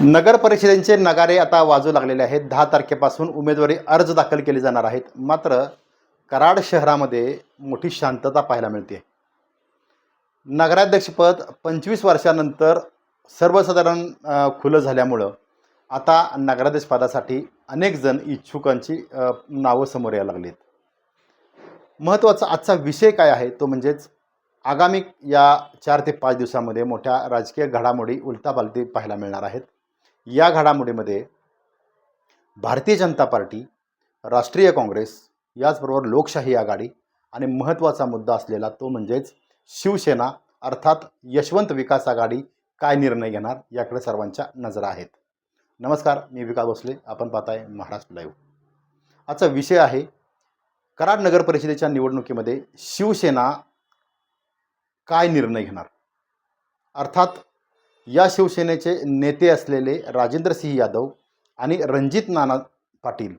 नगर परिषदेचे नगारे आता वाजू लागलेले आहेत. दहा तारखेपासून उमेदवारी अर्ज दाखल केले जाणार आहेत. मात्र कराड शहरामध्ये मोठी शांतता पाहायला मिळते नगराध्यक्षपद पंचवीस वर्षानंतर सर्वसाधारण खुलं झाल्यामुळं आता नगराध्यक्षपदासाठी अनेकजण इच्छुकांची नावं समोर यायला लागलीत. महत्त्वाचा आजचा विषय काय आहे? तो म्हणजेच आगामी या चार ते पाच दिवसामध्ये मोठ्या राजकीय घडामोडी उलटापालटी पाहायला मिळणार आहेत. या घडामोडीमध्ये भारतीय जनता पार्टी राष्ट्रीय काँग्रेस याचबरोबर लोकशाही आघाडी आणि महत्त्वाचा मुद्दा असलेला तो म्हणजेच शिवसेना अर्थात यशवंत विकास आघाडी काय निर्णय घेणार याकडे सर्वांच्या नजरा आहेत. नमस्कार मी विकास भोसले. आपण पाहताय महाराष्ट्र लाईव्ह आजचा विषय आहे कराड नगर परिषदेच्या निवडणुकीमध्ये शिवसेना काय निर्णय घेणार? अर्थात या शिवसेनेचे नेते असलेले राजेंद्र सिंह यादव आणि रणजित नाना पाटील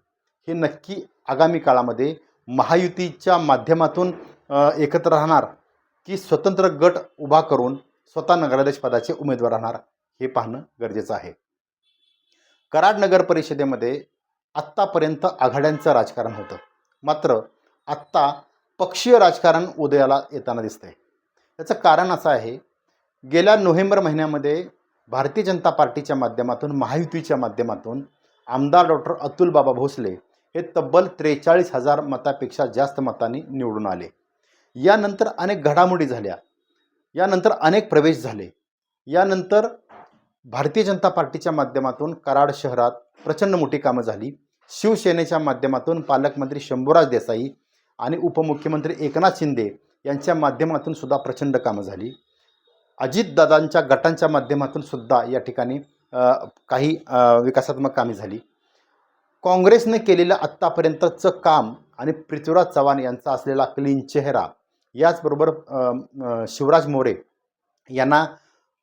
हे नक्की आगामी काळामध्ये महायुतीच्या माध्यमातून एकत्र राहणार की स्वतंत्र गट उभा करून स्वतः नगराध्यक्षपदाचे उमेदवार राहणार हे पाहणं गरजेचं आहे. कराड नगर परिषदेमध्ये आत्तापर्यंत आघाड्यांचं राजकारण होतं. मात्र आत्ता पक्षीय राजकारण उदयाला येताना दिसतंय. याचं कारण असं आहे गेल्या नोव्हेंबर महिन्यामध्ये भारतीय जनता पार्टीच्या माध्यमातून महायुतीच्या माध्यमातून आमदार डॉक्टर अतुल बाबा भोसले हे तब्बल त्रेचाळीस हजार मतापेक्षा जास्त मतांनी निवडून आले. यानंतर अनेक घडामोडी झाल्या. यानंतर अनेक प्रवेश झाले. यानंतर भारतीय जनता पार्टीच्या माध्यमातून कराड शहरात प्रचंड मोठी कामं झाली. शिवसेनेच्या माध्यमातून पालकमंत्री शंभूराज देसाई आणि उपमुख्यमंत्री एकनाथ शिंदे यांच्या माध्यमातून सुद्धा प्रचंड कामं झाली. अजितदादांच्या गटांच्या माध्यमातून सुद्धा या ठिकाणी काही विकासात्मक कामे झाली. काँग्रेसने केलेलं आत्तापर्यंतचं काम आणि पृथ्वीराज चव्हाण यांचा असलेला क्लीन चेहरा याचबरोबर शिवराज मोरे यांना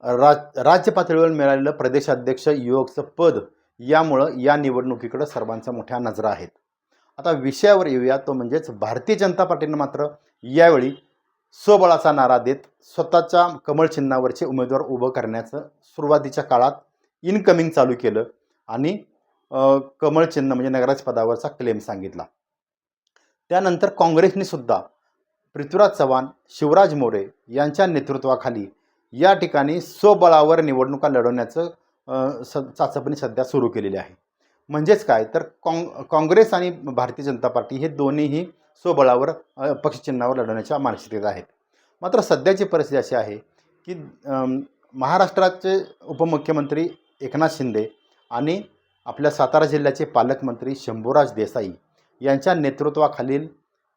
राज राज्य पातळीवर मिळालेलं प्रदेशाध्यक्ष युवकचं पद यामुळं या निवडणुकीकडं सर्वांच्या मोठ्या नजरा आहेत. आता विषयावर येऊया तो म्हणजेच भारतीय जनता पार्टीनं मात्र यावेळी स्वबळाचा नारा देत स्वतःच्या कमळ चिन्हावरचे उमेदवार उभं करण्याचं सुरुवातीच्या काळात इनकमिंग चालू केलं आणि कमळ चिन्ह म्हणजे नगराज पदावरचा क्लेम सांगितला. त्यानंतर काँग्रेसने सुद्धा पृथ्वीराज चव्हाण शिवराज मोरे यांच्या नेतृत्वाखाली या ठिकाणी स्वबळावर निवडणुका लढवण्याचं स चाचपणी सध्या सुरू केलेली आहे. म्हणजेच काय? तर काँग काँग्रेस आणि भारतीय जनता पार्टी हे दोन्हीही स्वबळावर पक्षचिन्हावर लढवण्याच्या मानसिकतेत आहेत मात्र सध्याची परिस्थिती अशी आहे की महाराष्ट्राचे उपमुख्यमंत्री एकनाथ शिंदे आणि आपल्या सातारा जिल्ह्याचे पालकमंत्री शंभूराज देसाई यांच्या नेतृत्वाखालील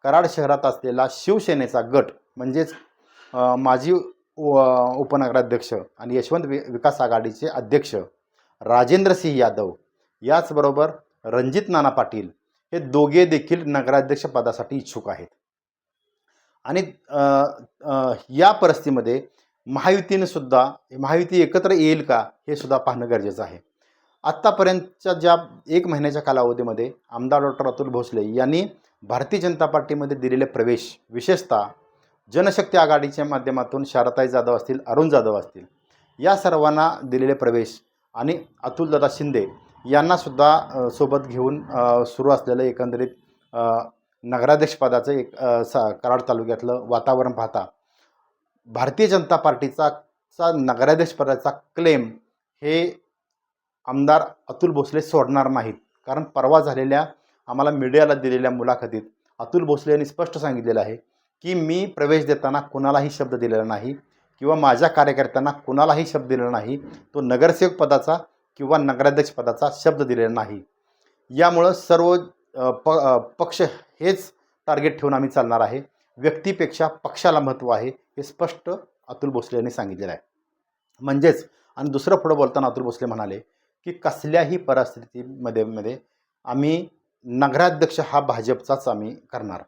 कराड शहरात असलेला शिवसेनेचा गट म्हणजेच माजी उपनगराध्यक्ष आणि यशवंत वि विकास आघाडीचे अध्यक्ष राजेंद्र सिंह यादव याचबरोबर रणजित नाना पाटील हे दोघे देखील नगराध्यक्ष पदासाठी इच्छुक आहेत. आणि या परिस्थितीमध्ये महायुतीने सुद्धा महायुती एकत्र येईल का हे सुद्धा पाहणं गरजेचं आहे. आत्तापर्यंतच्या ज्या एक महिन्याच्या कालावधीमध्ये आमदार डॉक्टर अतुल भोसले यांनी भारतीय जनता पार्टीमध्ये दिलेले प्रवेश विशेषतः जनशक्ती आघाडीच्या माध्यमातून शारदाई जाधव असतील अरुण जाधव असतील या सर्वांना दिलेले प्रवेश आणि अतुलदादा शिंदे यांनासुद्धा सोबत घेऊन सुरू असलेलं एकंदरीत नगराध्यक्षपदाचं एक सा कराड तालुक्यातलं वातावरण पाहता भारतीय जनता पार्टीचा चा नगराध्यक्षपदाचा क्लेम हे आमदार अतुल भोसले सोडणार नाहीत. कारण परवा झालेल्या आम्हाला मीडियाला दिलेल्या मुलाखतीत अतुल भोसले यांनी स्पष्ट सांगितलेलं आहे की मी प्रवेश देताना कुणालाही शब्द दिलेला नाही किंवा माझ्या कार्यकर्त्यांना कुणालाही शब्द दिलेला नाही. तो नगरसेवक पदाचा किंवा नगराध्यक्ष पदाचा शब्द दिलेला नाही. यामुळं सर्व प पक्ष हेच टार्गेट ठेवून आम्ही चालणार आहे. व्यक्तीपेक्षा पक्षाला महत्त्व आहे हे स्पष्ट अतुल भोसले यांनी सांगितलेलं आहे. म्हणजेच आणि दुसरं पुढं बोलताना अतुल भोसले म्हणाले की कसल्याही परिस्थितीमध्ये मध्ये आम्ही नगराध्यक्ष हा भाजपचाच आम्ही करणार.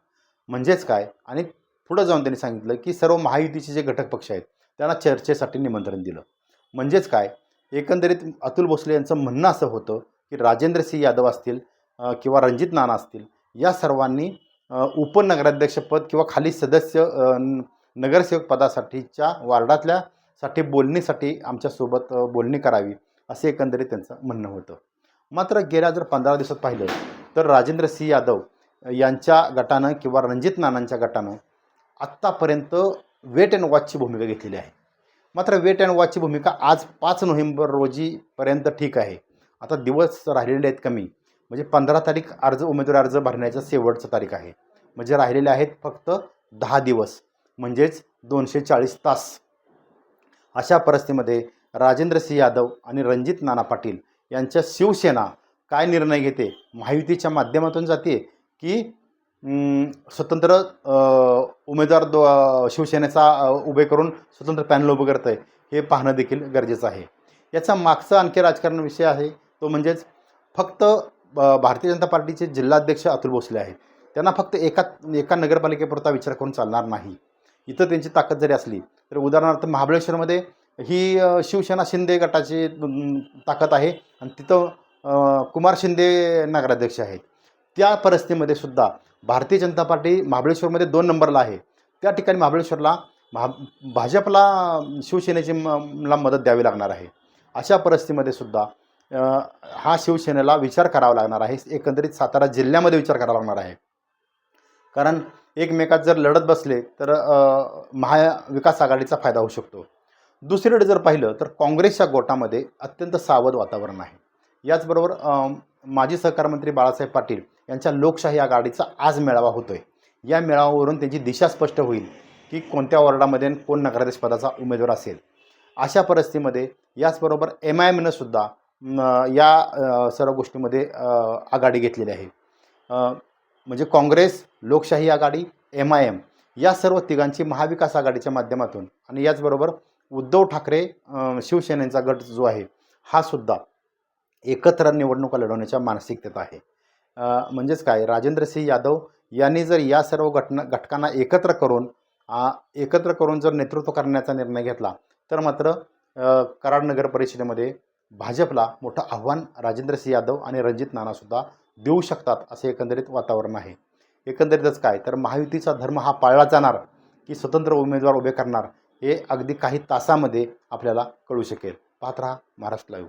म्हणजेच काय? आणि पुढं जाऊन त्यांनी सांगितलं की सर्व महायुतीचे जे घटक पक्ष आहेत त्यांना चर्चेसाठी निमंत्रण दिलं. म्हणजेच काय? एकंदरीत अतुल भोसले यांचं म्हणणं असं होतं की राजेंद्र सिंह यादव असतील किंवा रणजित नाना असतील या सर्वांनी उपनगराध्यक्षपद किंवा खाली सदस्य नगरसेवक पदासाठीच्या वार्डातल्या साठी बोलणीसाठी आमच्यासोबत बोलणी करावी असे एकंदरीत त्यांचं म्हणणं होतं. मात्र गेल्या जर पंधरा दिवसात पाहिलं तर राजेंद्र सिंह यादव यांच्या गटानं किंवा रणजित नानांच्या गटानं आत्तापर्यंत वेट अँड वॉचची भूमिका घेतलेली आहे. मात्र वेट अँड वॉचची भूमिका आज पाच नोव्हेंबर रोजीपर्यंत ठीक आहे. आता दिवस राहिलेले आहेत कमी. म्हणजे पंधरा तारीख अर्ज उमेदवारी अर्ज भरण्याचा शेवटचं तारीख आहे. म्हणजे राहिलेले आहेत फक्त दहा दिवस. म्हणजेच दोनशे चाळीस तास. अशा परिस्थितीमध्ये राजेंद्र सिंह यादव आणि रणजित नाना पाटील यांच्या शिवसेना काय निर्णय घेते? महायुतीच्या माध्यमातून जाते की स्वतंत्र उमेदवार दो शिवसेनेचा उभे करून स्वतंत्र पॅनल उभं करतं आहे हे पाहणं देखील गरजेचं आहे. याचा मागचा आणखी राजकारण विषय आहे तो म्हणजेच फक्त भारतीय जनता पार्टीचे जिल्हाध्यक्ष अतुल भोसले आहेत. त्यांना फक्त एका एका नगरपालिकेपुरता विचार करून चालणार नाही. इथं त्यांची ताकद जरी असली तर उदाहरणार्थ महाबळेश्वरमध्ये ही शिवसेना शिंदे गटाची ताकद आहे आणि तिथं कुमार शिंदे नगराध्यक्ष आहेत. त्या परिस्थितीमध्ये सुद्धा भारतीय जनता पार्टी महाबळेश्वरमध्ये दोन नंबरला आहे. त्या ठिकाणी महाबळेश्वरला महा भाजपला शिवसेनेची ला मदत द्यावी लागणार आहे. अशा परिस्थितीमध्ये सुद्धा हा शिवसेनेला विचार करावा लागणार आहे. एकंदरीत सातारा जिल्ह्यामध्ये विचार करावा लागणार आहे. कारण एकमेकात जर लढत बसले तर महाविकास आघाडीचा फायदा होऊ शकतो. दुसरीकडे जर पाहिलं तर काँग्रेसच्या गोटामध्ये अत्यंत सावध वातावरण आहे. याचबरोबर माजी सहकार मंत्री बाळासाहेब पाटील यांच्या लोकशाही आघाडीचा आज मेळावा होतोय. या मेळाव्यावरून त्यांची दिशा स्पष्ट होईल की कोणत्या वॉर्डामध्ये कोण नगराध्यक्ष पदाचा उमेदवार असेल. अशा परिस्थितीमध्ये याचबरोबर एम आय एमनं सुद्धा या सर्व गोष्टीमध्ये आघाडी घेतलेली आहे. म्हणजे काँग्रेस लोकशाही आघाडी एम आय एम या सर्व तिघांची महाविकास आघाडीच्या माध्यमातून आणि याचबरोबर उद्धव ठाकरे शिवसेनेचा गट जो आहे हा सुद्धा एकत्र निवडणुका लढवण्याच्या मानसिकतेत आहे. म्हणजेच काय? राजेंद्र सिंह यादव यांनी जर या सर्व घटना घटकांना एकत्र करून एकत्र करून जर नेतृत्व करण्याचा निर्णय घेतला तर मात्र कराड नगर परिषदेमध्ये भाजपला मोठं आव्हान राजेंद्र सिंह यादव आणि रणजित नानासुद्धा देऊ शकतात असे एकंदरीत वातावरण आहे. एकंदरीतच काय? तर महायुतीचा धर्म हा पाळला जाणार की स्वतंत्र उमेदवार उभे करणार हे अगदी काही तासामध्ये आपल्याला कळू शकेल. पाहत राहा महाराष्ट्र लाईव्ह